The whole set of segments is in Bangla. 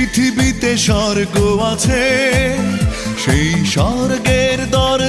পৃথিবীতে স্বর্গ আছে সেই স্বর্গের দর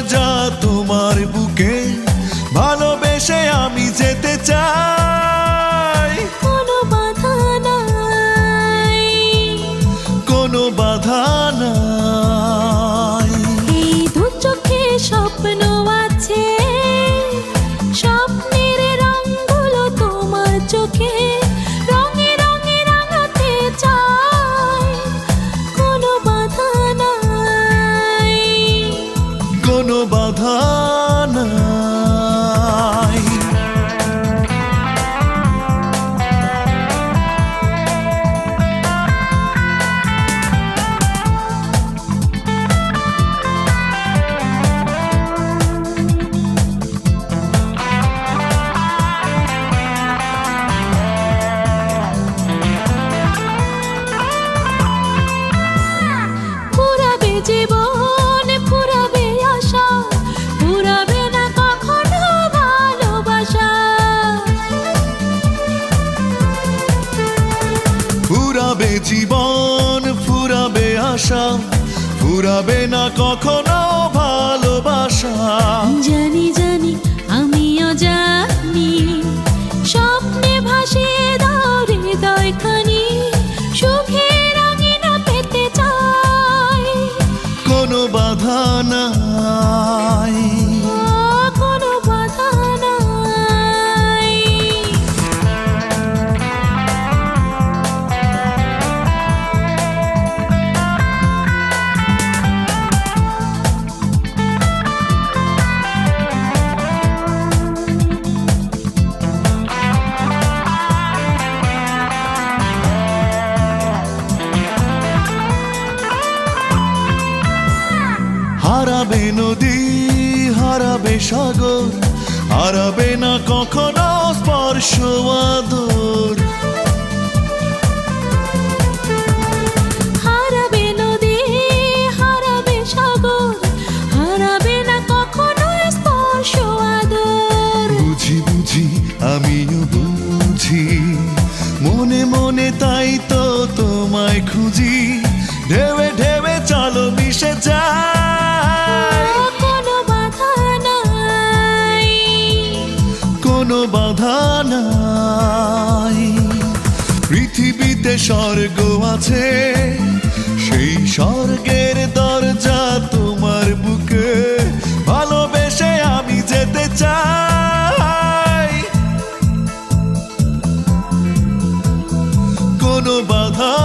জীবন ফুরাবে আশা ফুরাবে না কখনো ভালোবাসা। জীবন ফুরাবে আশা ফুরাবে না কখনো ভালোবাসা। জানি ना হারাবে নদী হারাবে সাগর হারাবে না কখনো স্পর্শ আদর। কোনো বাধা নাই। পৃথিবীতে স্বর্গ আছে, সেই স্বর্গের দরজা তোমার বুকে। ভালোবেসে আমি যেতে চাই। কোনো বাধা